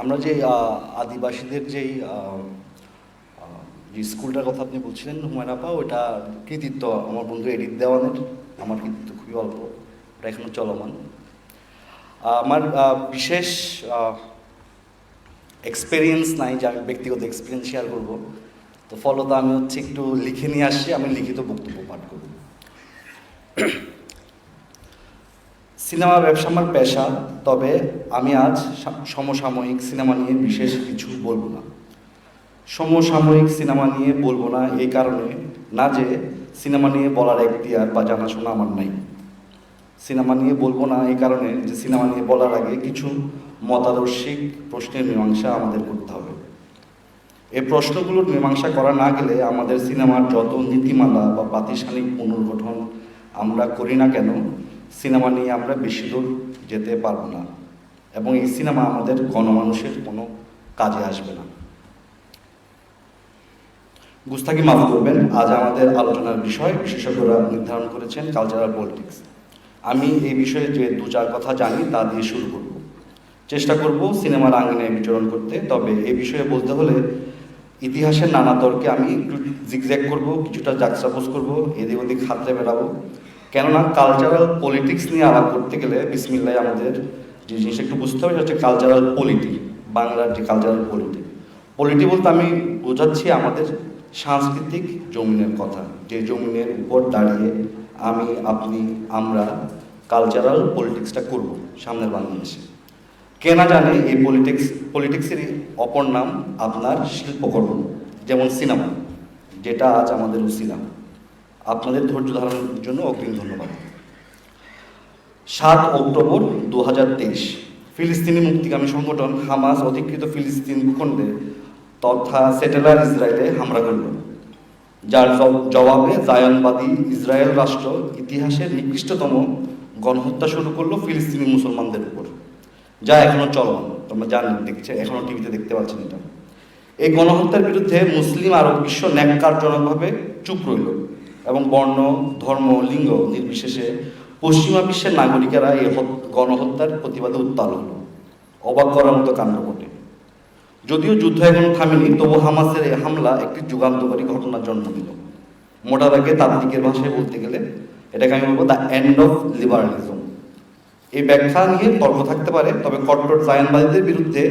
আমরা যে আদিবাসীদের যেই যে স্কুলটার কথা আপনি বলছিলেন, হুমায়ুন আপা, ওটা কৃতিত্ব আমার বন্ধু এডিট দেওয়ানের। আমার কৃতিত্ব খুবই অল্প, ওটা এখনও চলমান। আমার বিশেষ এক্সপিরিয়েন্স নাই যে আমি ব্যক্তিগত এক্সপিরিয়েন্স শেয়ার করব। তো ফলত আমি হচ্ছে একটু লিখে নিয়ে আসছি, আমি লিখিত বক্তব্য পাঠ করব। সিনেমা ব্যবসা আমার পেশা, তবে আমি আজ সমসাময়িক সিনেমা নিয়ে বিশেষ কিছু বলব না। সমসাময়িক সিনেমা নিয়ে বলব না এই কারণে, না যে সিনেমা নিয়ে বলার এখতিয়ার বা জানাশোনা আমার নাই। সিনেমা নিয়ে বলব না এই কারণে যে সিনেমা নিয়ে বলার আগে কিছু মতাদর্শিক প্রশ্নের মীমাংসা আমাদের করতে হবে। এই প্রশ্নগুলোর মীমাংসা করা না গেলে আমাদের সিনেমার যত নীতিমালা বা প্রাতিষ্ঠানিক পুনর্গঠন আমরা করি না কেন সিনেমা নিয়ে আমরা বেশি দূর যেতে পারব না। এবং এই সিনেমা আমাদের গণমানুষের কোনো কাজে আসবে না। গুস্তাকি মাফ করবেন, আজ আমাদের আলোচনার বিষয় বিশেষজ্ঞরা নির্ধারণ করেছেন কালচারাল পলিটিক্স। আমি এই বিষয়ে যে দু চার কথা জানি তা দিয়ে শুরু করব। চেষ্টা করব সিনেমার আঙ্গিনায় বিচরণ করতে, তবে এই বিষয়ে বলতে হলে ইতিহাসের নানা তর্কে আমি একটু জিগজ্যাগ করব, কিছুটা জাকসাপোজ করব, এদিক ওদিক হাতড়ে বেড়াবো কেননা কালচারাল পলিটিক্স নিয়ে আলাপ করতে গেলে বিসমিল্লায় আমাদের যে জিনিসটা একটু বুঝতে হবে, সেটা হচ্ছে কালচারাল পলিটি বাংলার যে কালচারাল পলিটি পলিটি বলতে আমি বোঝাচ্ছি আমাদের সাংস্কৃতিক জমিনের কথা। যে জমিনের উপর দাঁড়িয়ে আমি, আপনি, আমরা কালচারাল পলিটিক্সটা করব সামনের বাংলাদেশে। কেনা জানে এই পলিটিক্স পলিটিক্সেরই অপর নাম আপনার শিল্পকর্ম, যেমন সিনেমা যেটা আজ আমাদের উসিলা আপনাদের ধৈর্য ধারণের জন্য অগ্রিম ধন্যবাদ। সাত অক্টোবর দু হাজার তেইশ, ফিলিস্তিনি মুক্তিগামী সংগঠন হামাস অধিকৃত ফিলিস্তিন ভূখণ্ডে তথা সেটেলার ইসরায়েলে হামলা করল, যার জবাবে জায়নবাদী ইসরায়েল রাষ্ট্র ইতিহাসের নিকৃষ্টতম গণহত্যা শুরু করল ফিলিস্তিনি মুসলমানদের উপর, যা এখনও চলমান। তোমরা জানেন দেখছে, এখনও টিভিতে দেখতে পাচ্ছেন এটা। এই গণহত্যার বিরুদ্ধে মুসলিম আরব বিশ্ব ন্যাক্কারজনকভাবে চুপ রইল। এবং বর্ণ, ধর্ম, লিঙ্গ নির্বিশেষে পশ্চিমা বিশ্বের নাগরিকেরা এই গণহত্যার প্রতিবাদে উত্তাল হল। অবাক করার মতো কাণ্ড ঘটে। যদিও যুদ্ধ এখন থামেনি তবু হামাসের এই হামলা একটি যুগান্তকারী ঘটনার জন্ম দিল। মোটা দাগে তাত্ত্বিকের ভাষায় বলতে গেলে এটাকে আমি বলব দ্য এন্ড অফ লিবারালিজম। এই ব্যাখ্যা নিয়ে তর্ক থাকতে পারে, তবে কট্টর জায়নবাদীদের বিরুদ্ধে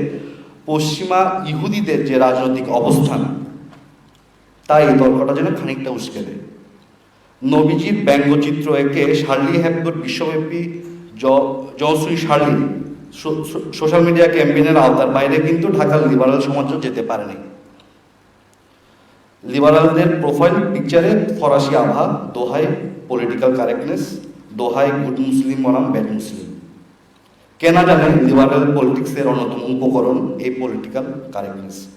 পশ্চিমা ইহুদিদের যে রাজনৈতিক অবস্থান, তাই এই তর্কটা যেন খানিকটা উস্কে দেয়। নবীজির ব্যঙ্গচিত্র একে শার্লি হ্যাপগোর বিশ্বব্যাপী জ- জয়শ্রী শার্লি সোশ্যাল মিডিয়া ক্যাম্পেইনের আওতার বাইরে কিন্তু ঢাকার লিবারাল সমাজও যেতে পারেনি। লিবারালদের প্রোফাইল পিকচারে ফরাসি আভা, দোহাই পলিটিক্যাল কারেক্টনেস, দোহাই গুড মুসলিম বনাম ব্যাড মুসলিম। কেনা জানে লিবারাল পলিটিক্সের অন্যতম উপকরণ এই পলিটিক্যাল কারেক্টনেস।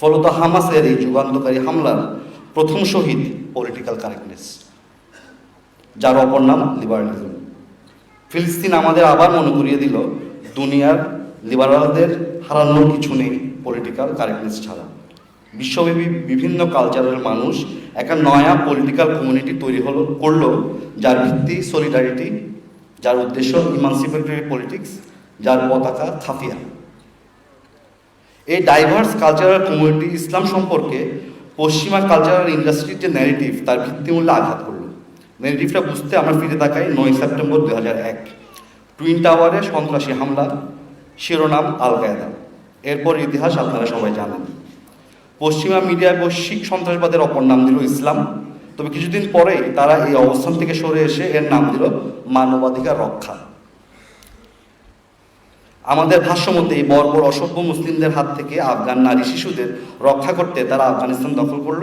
ফলত হামাসের এই যুগান্তকারী হামলার প্রথম শহীদ পলিটিক্যাল কারেক্টনেস যার অপর নাম লিবারালিজম ফিলিস্তিন আমাদের আবার মনে করিয়ে দিল, দুনিয়ার লিবারালদের হারানোর কিছু নেই পলিটিক্যাল কারেক্টনেস ছাড়া। বিশ্বব্যাপী বিভিন্ন কালচারের মানুষ একটা নয়া পলিটিক্যাল কমিউনিটি তৈরি হলো, করল, যার ভিত্তি সলিডারিটি যার উদ্দেশ্য ইমানসিপেটরি পলিটিক্স যার পতাকা খাফিয়া। এই ডাইভার্স কালচারাল কমিউনিটি ইসলাম সম্পর্কে পশ্চিমা কালচারাল ইন্ডাস্ট্রির যে ন্যারেটিভ তার ভিত্তিমূল্যে আঘাত করল। ন্যারেটিভটা বুঝতে আমরা ফিরে তাকাই নয় সেপ্টেম্বর দু হাজার এক। টুইন টাওয়ারে সন্ত্রাসী হামলা, শিরোনাম আল কায়দা এরপর ইতিহাস আপনারা সবাই জানেন। পশ্চিমা মিডিয়ায় বৈশ্বিক সন্ত্রাসবাদের অপর নাম দিল ইসলাম। তবে কিছুদিন পরেই তারা এই অবস্থান থেকে সরে এসে এর নাম দিল মানবাধিকার রক্ষা। আমাদের ভাষ্য মতে এই বর্বর অসভ্য মুসলিমদের হাত থেকে আফগান নারী শিশুদের রক্ষা করতে তারা আফগানিস্তান দখল করল।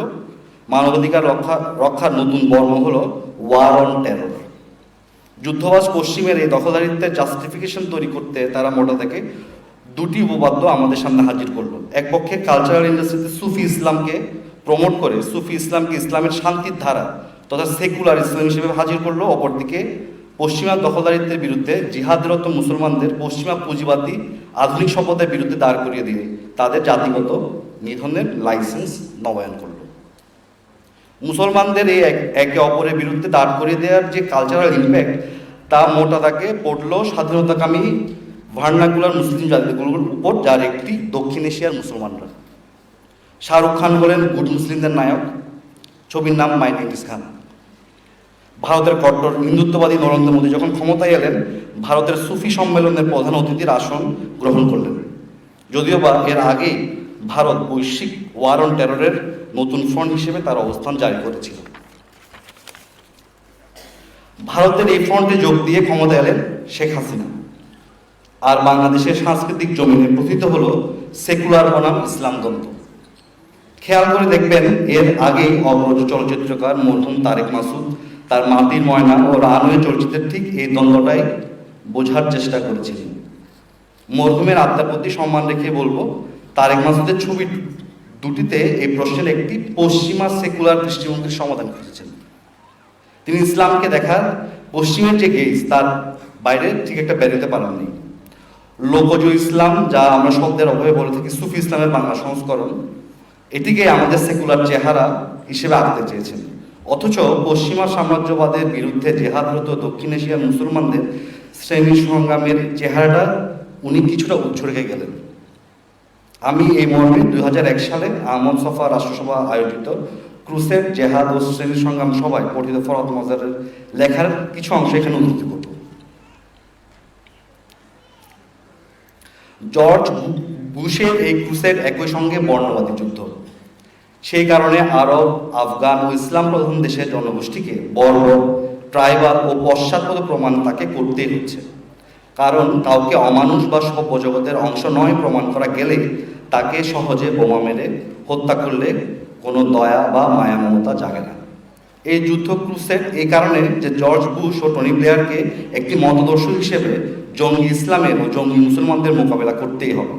মানবাধিকার রক্ষা, রক্ষার নতুন বর্ম হল ওয়ার অন টেরর যুদ্ধবাজ পশ্চিমের এই দখলদারিত্বের জাস্টিফিকেশন তৈরি করতে তারা মোটা থেকে দুটি উপপাদ্য আমাদের সামনে হাজির করল। এক পক্ষে কালচারাল ইন্ডাস্ট্রিতে সুফি ইসলামকে প্রমোট করে, সুফি ইসলামকে ইসলামের শান্তির ধারা তথা সেকুলার ইসলাম হিসেবে হাজির করল, অপরদিকে পশ্চিমা দখলদারিত্বের বিরুদ্ধে জিহাদরত মুসলমানদের পশ্চিমা পুঁজিবাদী আধুনিক সম্পদের বিরুদ্ধে দাঁড় করিয়ে দিয়ে তাদের জাতিগত নিধনের লাইসেন্স নবায়ন করল। মুসলমানদের এই একে অপরের বিরুদ্ধে দাঁড় করিয়ে দেওয়ার যে কালচারাল ইম্প্যাক্ট তা মোটা দাগে পড়ল স্বাধীনতাকামী ভার্নাকুলার মুসলিম জাতিগুলোর উপর, যার একটি দক্ষিণ এশিয়ার মুসলমানরা। শাহরুখ খান হলেন গুড মুসলিমদের নায়ক। ছবির নাম মাই খান। ভারতের কট্টর হিন্দুত্ববাদী নরেন্দ্র মোদী যখন ক্ষমতায় এলেন, ভারতের সুফি সম্মেলনের প্রধান অতিথির আসন গ্রহণ করলেন। যদিও বা এর আগেই ভারত বৈশ্বিক ওয়ার অন টেররের নতুন ফ্রন্ট হিসেবে তার অবস্থান জারি করেছিল। ভারতের এই ফ্রন্টে যোগ দিয়ে ক্ষমতা এলেন শেখ হাসিনা। আর বাংলাদেশের সাংস্কৃতিক জমিনে প্রথিত হল সেকুলার বনাম ইসলামতন্ত্র খেয়াল করে দেখবেন, এর আগেই অগ্রজ চলচ্চিত্রকার মরহুম তারেক মাসুদ তার মাটির ময়না ও রানওয়ে চলচ্চিত্রের ঠিক এই দ্বন্দ্বটাই বোঝার চেষ্টা করেছিলেন। মরহুমের আত্মার প্রতি সম্মান রেখে বলব, তারেক মাসুদের ছবি দুটিতে এই প্রশ্নের একটি পশ্চিমা সেকুলার দৃষ্টিভঙ্গির সমাধান খুঁজেছেন তিনি ইসলামকে দেখার পশ্চিমের যে তার বাইরে ঠিক একটা বেরোতে পারেননি। লোকজ ইসলাম, যা আমরা শব্দের অভাবে বলে থাকি সুফি ইসলামের বাংলা সংস্করণ, এটিকে আমাদের সেকুলার চেহারা হিসেবে আনতে চেয়েছেন। অথচ পশ্চিমা সাম্রাজ্যবাদের বিরুদ্ধে জেহাদরত দক্ষিণ এশিয়ার মুসলমানদের শ্রেণি সংগ্রামের চেহারাটা উনি কিছুটা উৎসর্গে গেলেন। আমি এই মর্মে দুই এক সালে আহমদ সফা রাষ্ট্রসভা আয়োজিত ক্রুসেড জেহাদ ও শ্রেণি সংগ্রাম সভায় পঠিত ফরহাদ মজারের লেখার কিছু অংশ এখানে উদ্ধৃতি করব জর্জ বুশের এই ক্রুসেড একই সঙ্গে বর্ণবাদী যুদ্ধ সেই কারণে আরব, আফগান ও ইসলাম প্রধান দেশের জনগোষ্ঠীকে বর্বর ট্রাইবাল ও পশ্চাৎপদ প্রমাণ তাকে করতেই হচ্ছে। কারণ কাউকে অমানুষ বা সভ্যজগতের অংশ নয় প্রমাণ করা গেলে তাকে সহজে বোমা মেরে হত্যা করলে কোনো দয়া বা মায়া মমতা জাগে না। এই যুদ্ধ ক্রুসেড এই কারণে যে জর্জ বুশ ও টনি প্লেয়ারকে একটি মতদর্শ হিসেবে জঙ্গি ইসলামের ও জঙ্গি মুসলমানদের মোকাবেলা করতেই হবে।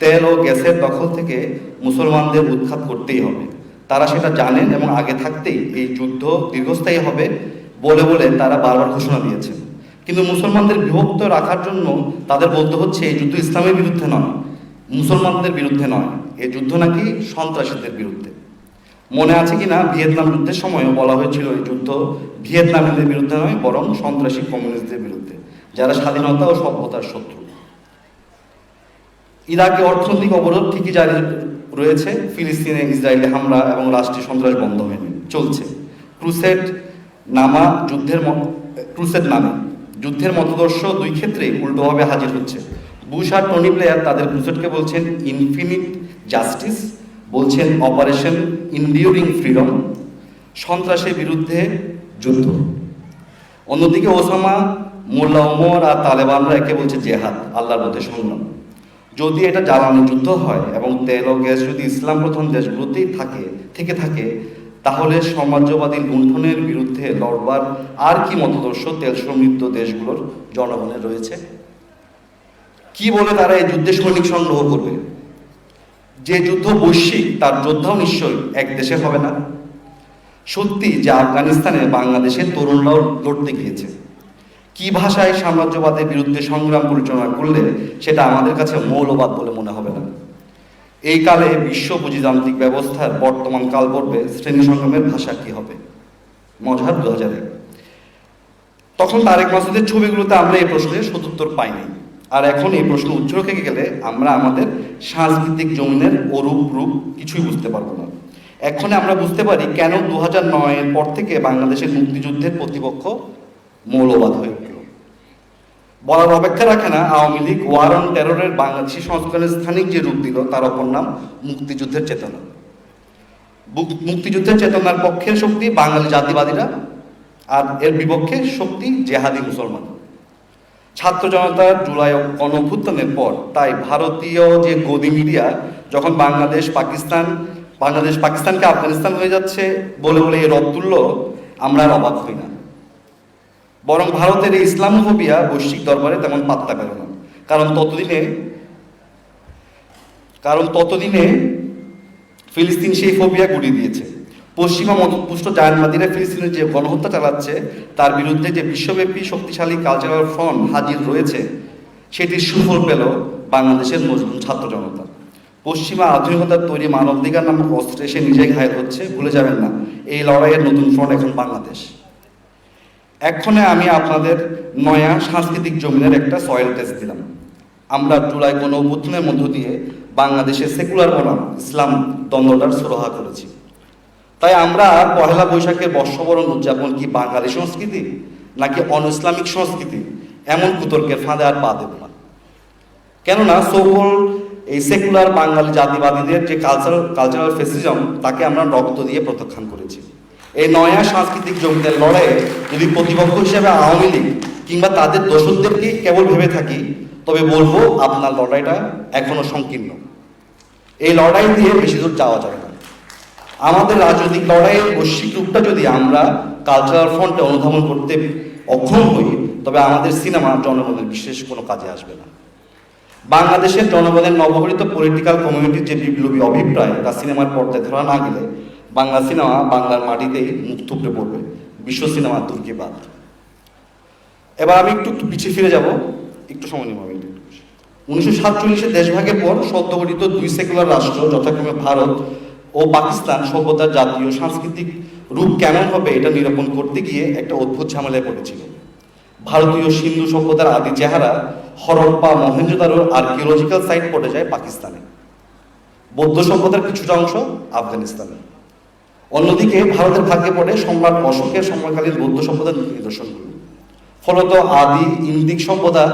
তেল ও গ্যাসের দখল থেকে মুসলমানদের উৎখাত করতেই হবে। তারা সেটা জানেন এবং আগে থাকতেই এই যুদ্ধ দীর্ঘস্থায়ী হবে বলে বলে তারা বারবার ঘোষণা দিয়েছেন। কিন্তু মুসলমানদের বিভক্ত রাখার জন্য তাদের বলতে হচ্ছে, এই যুদ্ধ ইসলামের বিরুদ্ধে নয়, মুসলমানদের বিরুদ্ধে নয়। এই যুদ্ধ নাকি সন্ত্রাসীদের বিরুদ্ধে। মনে আছে কি না ভিয়েতনাম যুদ্ধের সময়ও বলা হয়েছিল, এই যুদ্ধ ভিয়েতনামীদের বিরুদ্ধে নয়, বরং সন্ত্রাসী কমিউনিস্টদের বিরুদ্ধে, যারা স্বাধীনতা ও সভ্যতার শত্রু। ইরাকে অর্থনৈতিক অবরোধ ঠিকই জারি রয়েছে, ফিলিস্তিনে ইসরায়েলে হামলা এবং রাষ্ট্রীয় সন্ত্রাস বন্ধ হয়নি চলছে। ক্রুসেড নামা যুদ্ধের ক্রুসেড নামে যুদ্ধের মতদর্শ দুই ক্ষেত্রেই উল্টোভাবে হাজির হচ্ছে। বুশ আর টনি প্লেয়ার তাদের ক্রুসেডকে বলছেন ইনফিনিট জাস্টিস, বলছেন অপারেশন ইন্ডিউরিং ফ্রিডম, সন্ত্রাসের বিরুদ্ধে যুদ্ধ। অন্যদিকে ওসামা, মোল্লা, ওমর আর তালেবানরা একে বলছে জেহাদ, আল্লাহর মধ্যে সংগ্রাম। যদি এটা জ্বালানি যুদ্ধ হয় এবং তেল ও গ্যাস যদি ইসলাম প্রথম দেশগুলোতেই থাকে, থেকে থাকে, তাহলে সমাজবাদী লুণ্ঠনের বিরুদ্ধে লড়বার আর কি মতদর্শ তেল সমৃদ্ধ দেশগুলোর জনগণের রয়েছে? কি বলে তারা এই যুদ্ধে সৈনিক সংগ্রহ করবে? যে যুদ্ধ বৈশ্বিক, তার যোদ্ধাও নিশ্চয়ই এক দেশে হবে না। সত্যি যে আফগানিস্তানে বাংলাদেশের তরুণরাও লড়তে গিয়েছে। কি ভাষায় সাম্রাজ্যবাদের বিরুদ্ধে সংগ্রাম পরিচালনা করলে সেটা আমাদের কাছে মৌলবাদ বলে মনে হবে না। এই কালে বিশ্ব পুঁজিতান্ত্রিক ব্যবস্থার বর্তমান কাল পর্বে শ্রেণি সংগ্রামের ভাষা কি হবে? মজার দু হাজারে তখন তারেক মাসুদের ছবিগুলোতে আমরা এই প্রশ্নের সদুত্তর পাইনি। আর এখন এই প্রশ্ন উচ্চ রেখে গেলে আমরা আমাদের সাংস্কৃতিক জমিনের অরূপ রূপ কিছুই বুঝতে পারব না। এখন আমরা বুঝতে পারি কেন দু হাজার নয়ের পর থেকে বাংলাদেশের মুক্তিযুদ্ধের প্রতিপক্ষ মৌলবাদ হয়ে বলার অপেক্ষা রাখে না, আওয়ামী লীগ ওয়ার অন টেররের বাংলাদেশি সংস্কারের স্থানিক যে রূপ দিল, তার অপর নাম মুক্তিযুদ্ধের চেতনা। মুক্তিযুদ্ধের চেতনার পক্ষের শক্তি বাঙালি জাতিবাদীরা আর এর বিপক্ষে শক্তি জেহাদি মুসলমান। ছাত্র জনতার জুলাই গণঅভ্যুত্থানের পর তাই ভারতীয় যে গদি মিডিয়া, যখন বাংলাদেশ, পাকিস্তান, বাংলাদেশ, পাকিস্তানকে আফগানিস্তান হয়ে যাচ্ছে বলে বলে এর তুলল, আমরা আর অবাক হই না। বরং ভারতের এই ইসলামোফোবিয়া বৈশ্বিক দরবারে তেমন পাত্তা পেল না। কারণ ততদিনে কারণ ততদিনে ফিলিস্তিন সেই ফোবিয়া গুড়িয়ে দিয়েছে। পশ্চিমা মতপুষ্ট জায়নবাদীরা ফিলিস্তিনের যে গণহত্যা চালাচ্ছে, তার বিরুদ্ধে যে বিশ্বব্যাপী শক্তিশালী কালচারাল ফ্রন্ট হাজির রয়েছে, সেটির সুফল পেল বাংলাদেশের মজলুম ছাত্র জনতা। পশ্চিমা আধুনিকতার তৈরি মানবাধিকার নামক অস্ত্রে সে নিজে ঘায়ল হচ্ছে, ভুলে যাবেন না। এই লড়াইয়ের নতুন ফ্রন্ট এখন বাংলাদেশ। এক্ষণে আমি আপনাদের নয়া সাংস্কৃতিক জমিনের একটা সয়েল টেস্ট দিলাম। আমরা জুলাই কোনো অভ্যুত্থানের মধ্য দিয়ে বাংলাদেশের সেকুলার বনাম, ইসলাম দ্বন্দ্বটার সুরাহা করেছি। তাই আমরা পহেলা বৈশাখের বর্ষবরণ উদযাপন কি বাঙালি সংস্কৃতি নাকি অন ইসলামিক সংস্কৃতি? এমন কুতর্কের ফাঁদে আর পা দেব না। কেননা সকল এই সেকুলার বাঙালি জাতিবাদীদের যে কালচারাল কালচারাল ফেসিজম তাকে আমরা রক্ত দিয়ে প্রত্যাখ্যান করেছি। এই নয়া সাংস্কৃতিক জমিদের লড়াইয়ে যদি প্রতিপক্ষ হিসেবে আওয়ামী লীগ কিংবা তাদের দোষদেরকে কেবল ভেবে থাকি, তবে বলব আপনার লড়াইটা এখনও সংকীর্ণ। এই লড়াই দিয়ে বেশি দূর যাওয়া যাবে না। আমাদের রাজনৈতিক লড়াইয়ের বৈশ্বিক রূপটা যদি আমরা কালচারাল ফ্রন্টে অনুধাবন করতে অক্ষম হই, তবে আমাদের সিনেমা জনগণের বিশেষ কোনো কাজে আসবে না। বাংলাদেশের জনগণের নবগঠিত পলিটিক্যাল কমিউনিটির যে বিপ্লবী অভিপ্রায়, তা সিনেমার পর্দায় ধরা না গেলে বাংলা সিনেমা বাংলার মাটিতেই মুখ থুবড়ে পড়বে। বিশ্ব সিনেমা তুর্কি বাদ। এবার আমি একটু পিছিয়ে ফিরে যাব। একটু সময় নিব আমি। উনিশশো সাতচল্লিশে দেশভাগের পর সদ্য গঠিত দুই সেকুলার রাষ্ট্র যথাক্রমে ভারত ও পাকিস্তান সভ্যতার জাতীয় সাংস্কৃতিক রূপ কেমন হবে এটা নিরূপণ করতে গিয়ে একটা অদ্ভুত ঝামেলায় পড়েছিল। ভারতীয় সিন্ধু সভ্যতার আদি চেহারা হরপ্পা মহেঞ্জোদারোর আর্কিওলজিক্যাল সাইট পড়ে যায় পাকিস্তানে। বৌদ্ধ সভ্যতার কিছুটা অংশ আফগানিস্তানে। অন্যদিকে ভারতের ভাগ্যে পড়ে সম্রাট অশোকের সময়কালীন বৌদ্ধ সভ্যতার নিদর্শনগুলো ফলত আদি ইন্দিক সভ্যতা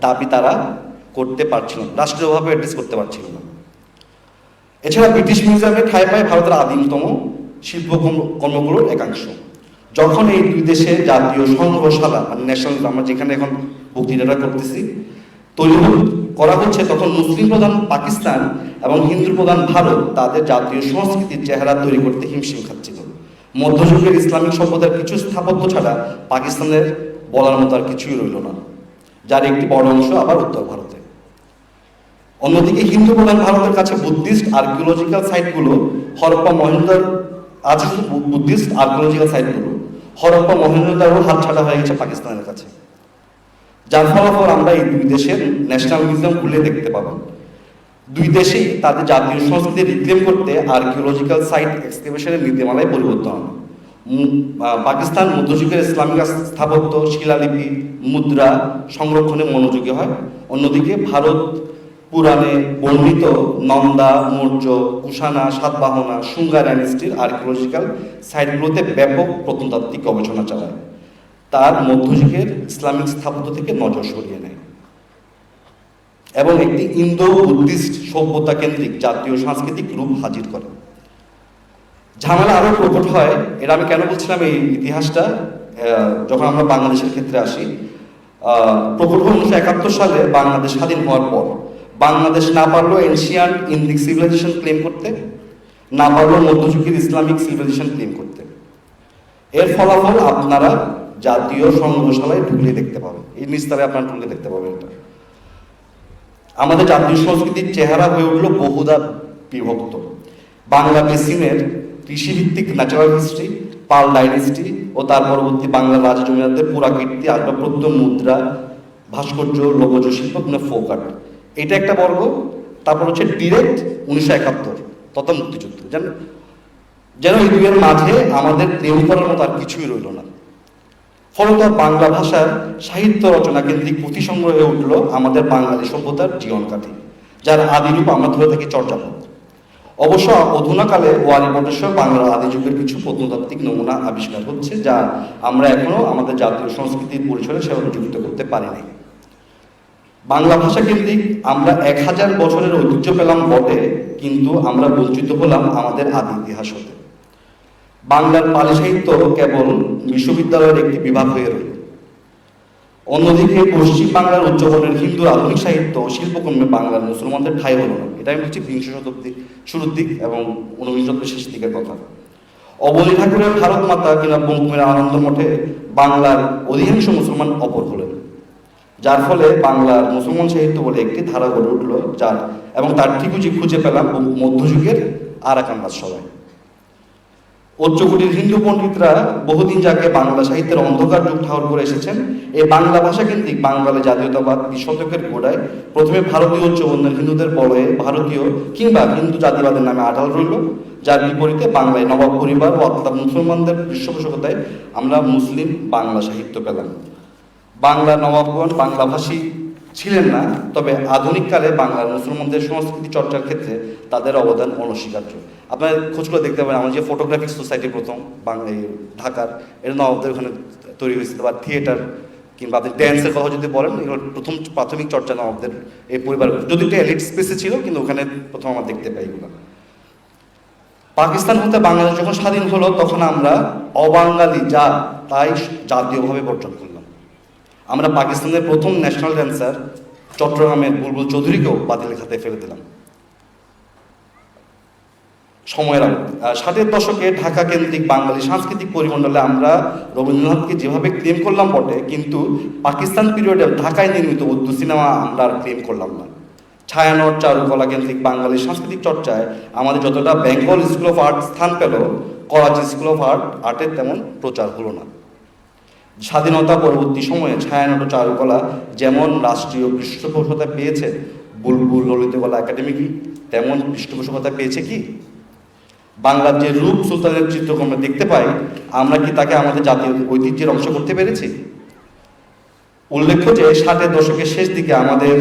দাবি তারা করতে পারছিল না, রাষ্ট্রীয়ভাবে অ্যাড্রেস করতে পারছিল না। এছাড়া ব্রিটিশ মিউজিয়ামে ঠাঁই পায় ভারতের আদিমতম শিল্প কর্ম- কর্মগুলোর একাংশ। যখন এই দুই দেশে জাতীয় সংগ্রহশালা মানে ন্যাশনাল আমরা যেখানে এখন বক্তৃতাটা করতেছি তৈরি করা হচ্ছে তখন মুসলিম প্রধান পাকিস্তান এবং হিন্দু প্রধান ভারত তাদের জাতীয় সংস্কৃতির চেহারা তৈরি করতে হিমশিম খাচ্ছিল। মধ্যযুগের ইসলামিক সভ্যতার কিছু স্থাপত্য ছাড়া পাকিস্তানের বলার মতো আর কিছুই রইল না, যার একটি বড় অংশ আবার উত্তর ভারতে। অন্যদিকে হিন্দু প্রধান ভারতের কাছে বুদ্ধিস্ট আর্কিওলজিক্যাল সাইটগুলো, হরপ্পা মহেন্দ্র আজ বুদ্ধিস্ট আর্কিওলজিক্যাল সাইটগুলো, হরপ্পা মহেন্দ্রদারও হাত ছাড়া হয়ে গেছে পাকিস্তানের কাছে। যার ফলাফল আমরা এই দুই দেশের ন্যাশনাল মিউজিয়াম খুলে দেখতে পাবো। দুই দেশেই তাদের জাতীয় সংস্কৃতি রিক্লেম করতে আর্কিওলজিক্যাল সাইট এক্সকেভেশনের নীতিমালায় পরিবর্তন আহ, পাকিস্তান মধ্যযুগের ইসলামিক স্থাপত্য শিলালিপি মুদ্রা সংরক্ষণে মনোযোগী হয়। অন্যদিকে ভারত পুরাণে বর্ণিত নন্দা মৌর্য কুষাণা সাতবাহনা সুঙ্গা ডাইনেস্টির আর্কিওলজিক্যাল সাইটগুলোতে ব্যাপক প্রত্নতাত্ত্বিক গবেষণা চালায়। তার মধ্যযুগের ইসলামিক স্থাপত্য থেকে নজর সরিয়ে নেয়। এবং একটি ইন্দো বুদ্ধিস্ট সভ্যতা কেন্দ্রিক জাতীয় সাংস্কৃতিক রূপ হাজির করে। ঝামেলা আরও প্রকট হয় এটা আমি কেন বলছিলাম এই ইতিহাসটা? যখন আমরা বাংলাদেশের ক্ষেত্রে আসি প্রকট উনিশশো একাত্তর সালে বাংলাদেশ স্বাধীন হওয়ার পর। বাংলাদেশ না পারল এনশিয়ান ইন্দিক সিভিলাইজেশন ক্লেম করতে, না পারল মধ্যযুগের ইসলামিক সিভিলাইজেশন ক্লেম করতে। এর ফলাফল আপনারা জাতীয় সংগ্রহশালায় ঢুকলে দেখতে পাবেন। এই নিস্তারে আপনার ঢুকলে দেখতে পাবেন এটা। আমাদের জাতীয় সংস্কৃতির চেহারা হয়ে উঠল বহুদা বিভক্ত। বাংলা বেসিনের কৃষিভিত্তিক ন্যাচারাল হিস্ট্রি পাল ডাইনেস্টি ও তার পরবর্তী বাংলা রাজা জমিদারদের পুরাকীর্তি আসবাবপত্র মুদ্রা, ভাস্কর্য লোকজ শিল্প ফোক আর্ট এটা একটা বর্গ, তারপর হচ্ছে ডিরেক্ট উনিশশো একাত্তর, তথা মুক্তিযুদ্ধ। যেন যেন এই দুইয়ের মাঝে আমাদের প্রেম করার মতো আর কিছুই রইল না। ফলত বাংলা ভাষার সাহিত্য রচনা কেন্দ্রিক পুঁথি সংগ্রহ হয়ে উঠল আমাদের বাঙালি সভ্যতার জীবন কাঠি যার আদিরূপ আমরা ধরে থাকি চর্যাপদ অবশ্য অধুনাকালে ওয়ারি বটেশ্বর বাংলার আদি যুগের কিছু প্রত্নতাত্ত্বিক নমুনা আবিষ্কার হচ্ছে যা আমরা এখনও আমাদের জাতীয় সংস্কৃতির পরিসরে সেভাবে যুক্ত করতে পারি নাই। বাংলা ভাষা কেন্দ্রিক আমরা এক হাজার বছরের ঐতিহ্য পেলাম বটে, কিন্তু আমরা বঞ্চিত হলাম আমাদের আদি ইতিহাস হতে। বাংলার পালি সাহিত্য কেবল বিশ্ববিদ্যালয়ের একটি বিভাগ হয়ে রইল। অন্যদিকে পশ্চিম বাংলার উচ্চবর্ণের হিন্দু আধুনিক সাহিত্য শিল্পকর্মে বাংলার মুসলমানদের ঠাঁই হলো না। এটা আমি বলছি বিংশ শতাব্দী শুরুর দিক এবং ঊনবিংশ শতাব্দীর শেষের দিকের কথা। অবনী ঠাকুরের ভারত মাতা কিংবা বঙ্কুমের আনন্দ মঠে বাংলার অধিকাংশ মুসলমান অপর হলেন যার ফলে বাংলার মুসলমান সাহিত্য বলে একটি ধারা গড়ে উঠল যার এবং তার ঠিকুজি খুঁজে পেলাম মধ্যযুগের আরাকান রাজসভায়। উচ্চকোটির হিন্দু পণ্ডিতরা বহুদিন যাকে বাংলা সাহিত্যের অন্ধকার যুগ ঠাহর করে এসেছেন, এই বাংলা ভাষা কেন্দ্রিক বাঙালি জাতীয়তাবাদ বিশ শতকের গোড়ায় প্রথমে ভারতীয় উচ্চবর্ণের হিন্দুদের বলয়ে ভারতীয় কিংবা হিন্দু জাতিবাদের নামে আড়াল রইল। যার বিপরীতে বাংলায় নবাব পরিবার ও অর্থাৎ মুসলমানদের পৃষ্ঠপোষকতায় আমরা মুসলিম বাংলা সাহিত্য পেলাম। বাংলা নবাবগণ, বাংলাভাষী ছিলেন না, তবে আধুনিককালে বাংলার মুসলমানদের সংস্কৃতি চর্চার ক্ষেত্রে তাদের অবদান অনস্বীকার্য। আপনার খোঁজ করে দেখতে পারেন আমার যে ফটোগ্রাফিক সোসাইটি প্রথম বাংলা ঢাকার, এটা নবাবদের ওখানে তৈরি হয়েছিল বা থিয়েটার কিংবা আপনি ড্যান্সের কথা যদি বলেন, এগুলো প্রথম প্রাথমিক চর্চা নবাবদের এই পরিবার যদি একটা এলিট স্পেসে ছিল, কিন্তু ওখানে প্রথম আমরা দেখতে পাই এগুলো। পাকিস্তান হতে বাংলাদেশ যখন স্বাধীন হলো, তখন আমরা অবাঙালি যা তাই জাতীয়ভাবে বর্জন করলাম আমরা পাকিস্তানের প্রথম ন্যাশনাল ড্যান্সার চট্টগ্রামের বুলবুল চৌধুরীকেও বাতিল খাতায় ফেলে দিলাম। সময়ের আগে ষাটের দশকে ঢাকা কেন্দ্রিক বাঙালি সাংস্কৃতিক পরিমণ্ডলে আমরা রবীন্দ্রনাথকে যেভাবে ক্লেম করলাম বটে, কিন্তু পাকিস্তান পিরিয়ডে ঢাকায় নির্মিত উর্দু সিনেমা আমরা আর ক্লেম করলাম না। ছায়ানট, চারুকলা কেন্দ্রিক বাঙালি সাংস্কৃতিক চর্চায় আমাদের যতটা বেঙ্গল স্কুল অফ আর্ট স্থান পেল করাচি স্কুল অফ আর্ট আর্টের তেমন প্রচার হলো না। স্বাধীনতা পরবর্তী সময়ে ছায়ানট চারুকলা যেমন রাষ্ট্রীয় পৃষ্ঠপোষকতা পেয়েছে, বুলবুল ললিতকলা একাডেমি কি তেমন পৃষ্ঠপোষকতা পেয়েছে কি? বাংলার যে রূপ সুলতানের চিত্রকর্ম দেখতে পাই, আমরা কি তাকে আমাদের জাতীয় ঐতিহ্যের অংশ করতে পেরেছি? উল্লেখ্য যে ষাটের দশকের শেষ দিকে আমাদের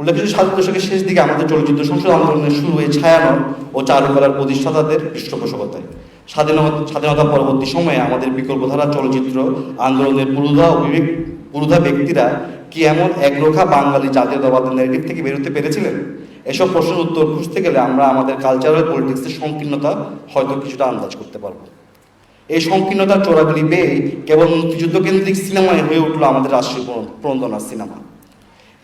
আহ, আহ, উল্লেখ্য যে দশকের শেষ দিকে আমাদের চলচ্চিত্র সংসদ আন্দোলনের শুরু হয়ে ছায়ানট ও চারুকলার প্রতিষ্ঠাতাদের পৃষ্ঠপোষকতায়। স্বাধীনতা স্বাধীনতা পরবর্তী সময়ে আমাদের বিকল্পধারা চলচ্চিত্র আন্দোলনের পুরুধা অভিবেক পুরুধা ব্যক্তিরা কি এমন একরোখা বাঙালি জাতীয়তাবাদের নেগেটিভ থেকে বেরোতে পেরেছিলেন? এসব প্রশ্নের উত্তর খুঁজতে গেলে আমরা আমাদের কালচারাল পলিটিক্সের সংকীর্ণতা হয়তো কিছুটা আন্দাজ করতে পারব। এই সংকীর্ণতার চোরাগুলি বেয়ে কেবল মুক্তিযুদ্ধ কেন্দ্রিক সিনেমায় হয়ে উঠল আমাদের রাষ্ট্রীয় প্রণোদনার সিনেমা।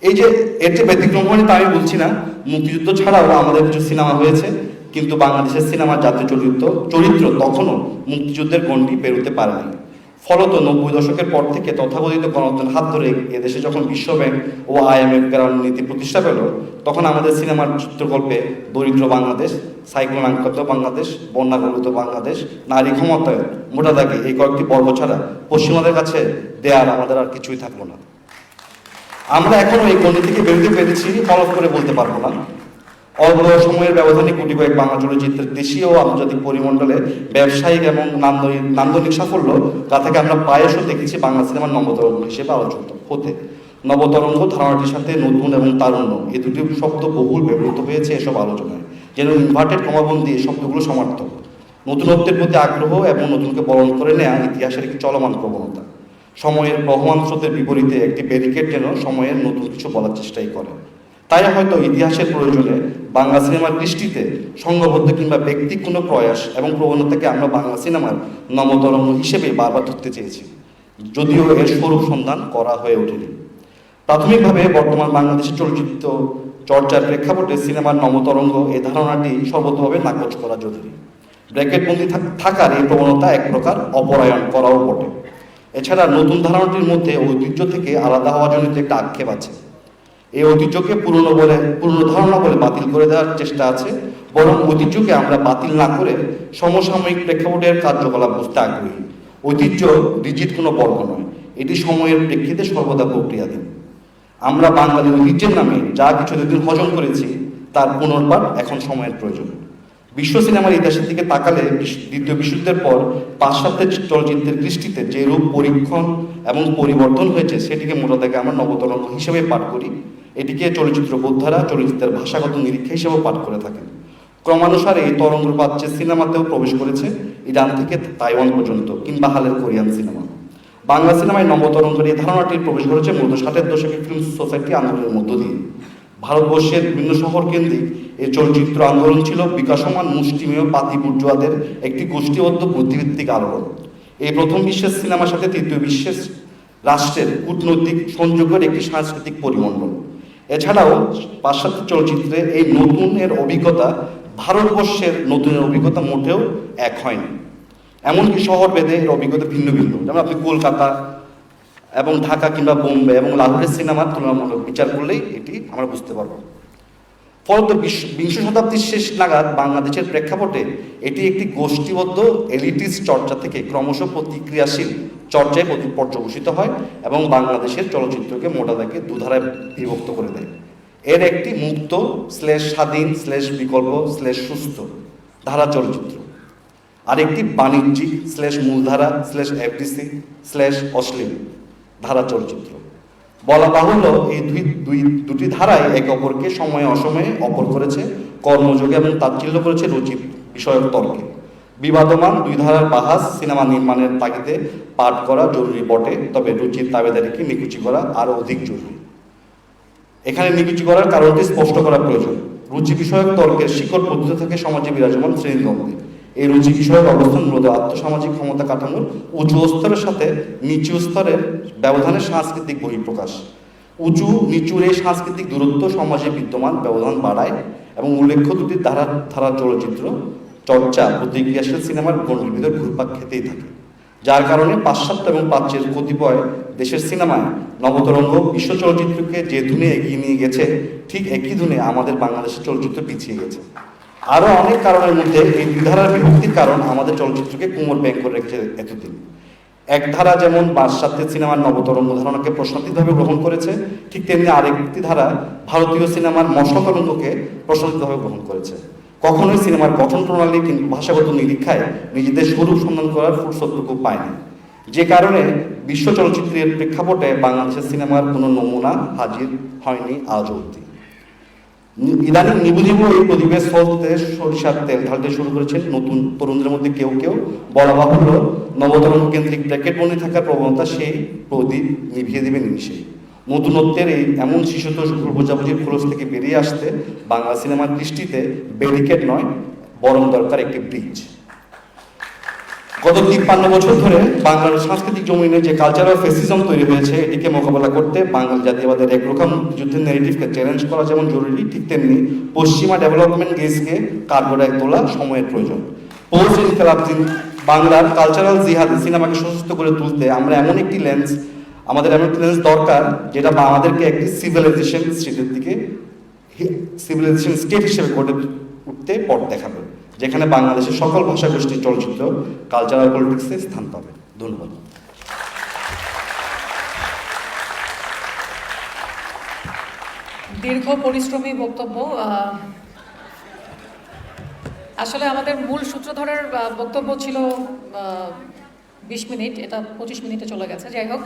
এই যে এর যে ব্যতিক্রম হয়নি তা আমি বলছি না। মুক্তিযুদ্ধ ছাড়াও আমাদের কিছু সিনেমা হয়েছে, কিন্তু বাংলাদেশের সিনেমার জাতীয় চরিত্র চরিত্র তখনও মুক্তিযুদ্ধের গণ্ডি পেরোতে পারেনি। ফলত নব্বই দশকের পর থেকে তথাকথিত গণতন্ত্রের হাত ধরে এদেশে যখন বিশ্বব্যাংক ও আইএমএফ গ্রাউন্ড নীতি প্রতিষ্ঠা পেল, তখন আমাদের সিনেমার চিত্রকল্পে দরিদ্র বাংলাদেশ সাইক্লোন আক্রান্ত বাংলাদেশ বন্যা কবলিত বাংলাদেশ, নারী ক্ষমতায়ন, মোটা দাগে এই কয়েকটি বর্গ ছাড়া পশ্চিমাদের কাছে দেয়ার আমাদের আর কিছুই থাকল না। আমরা এখনও এই গণ্ডি থেকে বেরোতে পেরেছি ফলক করে বলতে পারব না। অল্প সময়ের ব্যবধানে কোটি কয়েক বাংলা চলচ্চিত্রের দেশীয় আন্তর্জাতিক পরিমণ্ডলে ব্যবসায়িক এবং নান্দনিক সাফল্য, তা থেকে আমরা প্রায়শ দেখেছি বাংলা সিনেমার নবতরঙ্গ হিসেবে আলোচিত হতে। নবতরঙ্গ ধারণাটির সাথে নতুন এবং তারুণ্য, এই দুটি শব্দ বহুল ব্যবহৃত হয়েছে এসব আলোচনায়, যেন ইনভার্টেড কমাবন্দি এই শব্দগুলো সমার্থক। নতুনত্বের প্রতি আগ্রহ এবং নতুনকে বরণ করে নেয়া ইতিহাসের একটি চলমান প্রবণতা। সময়ের বহমান স্রোতের বিপরীতে একটি ব্যারিকেড যেন সময়ের নতুন কিছু বলার চেষ্টাই করে। তাই হয়তো ইতিহাসের প্রয়োজনে বাংলা সিনেমার দৃষ্টিতে সংঘবদ্ধ কিংবা ব্যক্তিক কোনো প্রয়াস এবং প্রবণতাকে আমরা বাংলা সিনেমার নবতরঙ্গ হিসেবে বারবার ধরতে চেয়েছি, যদিও এর স্বরূপ সন্ধান করা হয়ে ওঠেনি। প্রাথমিকভাবে বর্তমান বাংলাদেশের চলচ্চিত্র চর্চার প্রেক্ষাপটে সিনেমার নবতরঙ্গ এ ধারণাটি সর্বতভাবে নাকচ করা জরুরি। ব্র্যাকেটবন্দি থাক- থাকার এই প্রবণতা এক প্রকার অপরায়ণ করাও বটে। এছাড়া নতুন ধারণাটির মধ্যে ঐতিহ্য থেকে আলাদা হওয়া জনিত একটা আক্ষেপ আছে। এই ঐতিহ্যকে পুরনো বলে, পুরনো ধারণা বলে বাতিল করে দেওয়ার চেষ্টা আছে, বরং ঐতিহ্যকে আমরা বাতিল না করে সমসাময়িক প্রেক্ষাপটের কার্যকলাপ বুঝতে আগ্রহী। ঐতিহ্য রিজিট কোনো বর্গ নয়, এটি সময়ের প্রেক্ষিতে সর্বদা প্রক্রিয়াধীন। আমরা বাঙালি ঐতিহ্যের নামে যা কিছু এতদিন হজম করেছি, তার পুনর্বার এখন সময়ের প্রয়োজন। বিশ্ব সিনেমার ইতিহাসের দিকে তাকালে দ্বিতীয় বিশ্বযুদ্ধের পর পাশ্চাত্যের চলচ্চিত্রের দৃষ্টিতে যে রূপ পরীক্ষণ এবং পরিবর্তন হয়েছে, সেটিকে মোটা থেকে আমরা নবতরঙ্গ হিসেবে পাঠ করি। এটিকে চলচ্চিত্র বোদ্ধারা চলচ্চিত্রের ভাষাগত নিরীক্ষা হিসেবেও পাঠ করে থাকেন। ক্রমানুসারে এই তরঙ্গ প্রাচ্যের সিনেমাতেও প্রবেশ করেছে ইরান থেকে তাইওয়ান পর্যন্ত কিংবা হালের কোরিয়ান সিনেমা। বাংলা সিনেমায় নবতরঙ্গের এই ধারণাটির প্রবেশ করেছে মূলত ষাটের দশকের ফিল্ম সোসাইটি আন্দোলনের মধ্য দিয়ে। ভারতবর্ষের বিভিন্ন শহর কেন্দ্রিক এই চলচ্চিত্র আন্দোলন ছিল বিকাশমান মুষ্টিমেয় পাতি বুর্জোয়াদের একটি গোষ্ঠীবদ্ধ বুদ্ধিভিত্তিক আলোড়ন। এই প্রথম বিশ্বের সিনেমার সাথে তৃতীয় বিশ্বের রাষ্ট্রের কূটনৈতিক সংযোগের একটি সাংস্কৃতিক পরিমণ্ডল। এছাড়াও পাশ্চাত্য চলচ্চিত্রে এই নতুনের অভিজ্ঞতা ভারতবর্ষের নতুনের অভিজ্ঞতা মোটেও এক হয়নি। এমনকি শহর ভেদে এর অভিজ্ঞতা ভিন্ন ভিন্ন। যেমন আপনি কলকাতা এবং ঢাকা কিংবা বোম্বে এবং লাহোরের সিনেমার তুলনামূলক বিচার করলেই এটি আমরা বুঝতে পারব। ফলত বিংশ শতাব্দীর শেষ নাগাদ বাংলাদেশের প্রেক্ষাপটে এটি একটি গোষ্ঠীবদ্ধ এলিটিস চর্চা থেকে ক্রমশ প্রতিক্রিয়াশীল চর্চায় প্রতি- পর্যবসিত হয় এবং বাংলাদেশের চলচ্চিত্রকে মোটা দাগে দুধারায় বিভক্ত করে দেয়। এর একটি মুক্ত স্লেশ স্বাধীন, স্লেশ বিকল্প, স্লেশ সুস্থ ধারা চলচ্চিত্র। আরেকটি বাণিজ্যিক স্ল্যাশ মূলধারা স্ল্যাশ এফডিসি স্ল্যাশ অশ্লীল। ধারা চলচ্চিত্র। বলা বাহুল্য এই দুই দুই, দুটি ধারাই একে অপরকে সময়ে অসময়ে অপর করেছে, কর্মযোগে এবং তাচ্ছিল্য করেছে রুচি বিষয়ক তর্কে। বিবাদমান দুই ধারার বাহাস সিনেমা নির্মাণের তাগিদে পাঠ করা জরুরি বটে, তবে রুচির দাবেদারিকে নিকুচি করা আরও অধিক জরুরি। এখানে নিকুচি করার কারণটি স্পষ্ট করা প্রয়োজন। রুচি বিষয়ক তর্কের শিকড় পদ্ধতি থেকে সমাজে বিরাজমান শ্রেণীদ্বন্দ্বে এই রুচি বিষয়ক অবস্থান মূলত আত্মসামাজিক ক্ষমতা কাঠামোর উঁচু স্তরের সাথে নিচু স্তরের ব্যবধানের সাংস্কৃতিক বহিঃপ্রকাশ। উঁচু নিচুর এই সাংস্কৃতিক দূরত্ব সমাজে বিদ্যমান ব্যবধান বাড়ায় এবং উল্লেখ্য দুটি ধারা ধারা চলচ্চিত্র, চর্চা, প্রতিক্রিয়াশীল সিনেমার গণ্ডির ঘুরপাক খেতেই থাকে। যার কারণে পাশ্চাত্য এবং প্রাচ্যের কতিপয় দেশের সিনেমায় নবতরঙ্গ বিশ্ব চলচ্চিত্রকে যে ধুনে এগিয়ে নিয়ে গেছে, ঠিক একই ধুনে আমাদের বাংলাদেশের চলচ্চিত্র পিছিয়ে গেছে। আরও অনেক কারণের মধ্যে এই দুই ধারার বিভক্তির কারণ আমাদের চলচ্চিত্রকে কুমোর ব্যাংক করে রেখেছে এতদিন। এক ধারা যেমন পাশ্চাত্যের সিনেমার নবতরঙ্গ ধারণাকে প্রশ্নাতীতভাবে গ্রহণ করেছে, ঠিক তেমনি আরেকটি ধারা ভারতীয় সিনেমার মশাতরঙ্গকে প্রশ্নাতীতভাবে গ্রহণ করেছে। কখনোই সিনেমার গঠন প্রণালী কিংবা ভাষাগত নিরীক্ষায় নিজেদের স্বরূপ সন্ধান করার ফুরসতটুকু পায়নি যে কারণে বিশ্ব চলচ্চিত্রের প্রেক্ষাপটে বাংলাদেশের সিনেমার কোনো নমুনা হাজির হয়নি আজ অবধি। ইদানিং নিবু এই প্রদীপের স্রোতে সরিষার তেল ঢালতে শুরু করেছেন নতুন তরুণদের মধ্যে কেউ কেউ। বলা বাহুল্য নবতরুণ কেন্দ্রিক ব্র্যাকেট বন্দি থাকার প্রবণতা সেই প্রদীপ নিভিয়ে দেবে নিমিশে নতুনত্বের এই এমন শিশুত ভুল বোঝাবুঝির থেকে বেরিয়ে আসতে বাংলা সিনেমার দৃষ্টিতে ব্যারিকেড নয়, বরং দরকার একটি ব্রিজ। গত তিপ্পান্ন বছর ধরে বাংলার সাংস্কৃতিক জমিনে যে কালচারাল ফেসিজম তৈরি হয়েছে, এটিকে মোকাবেলা করতে বাঙালি জাতীয়বাদের একরকম যুদ্ধের নেগেটিভকে চ্যালেঞ্জ করা যেমন জরুরি, ঠিক তেমনি পশ্চিমা ডেভেলপমেন্ট গেজকে কার্গোডায় তোলা সময়ের প্রয়োজন। পোস্ট বাংলার কালচারাল জিহাদ সিনেমাকে সশস্ত্র করে তুলতে আমরা এমন একটি লেন্স আমাদের এমন একটি লেন্স দরকার, যেটা আমাদেরকে একটি সিভিলাইজেশন স্টেটের দিকে সিভিলাইজেশন স্টেট হিসেবে গড়ে উঠতে পথ দেখাবে। যেখানে বাংলাদেশের সকল ভাষাগোষ্ঠীর চলচ্চিত্র কালচারাল পলিটিক্সে স্থান পাবে। ধন্যবাদ। দীর্ঘ পরিশ্রমী বক্তব্য আসলে আমাদের মূল সূত্রধরের বক্তব্য ছিল বিশ মিনিট, এটা পঁচিশ মিনিটে চলে গেছে। যাই হোক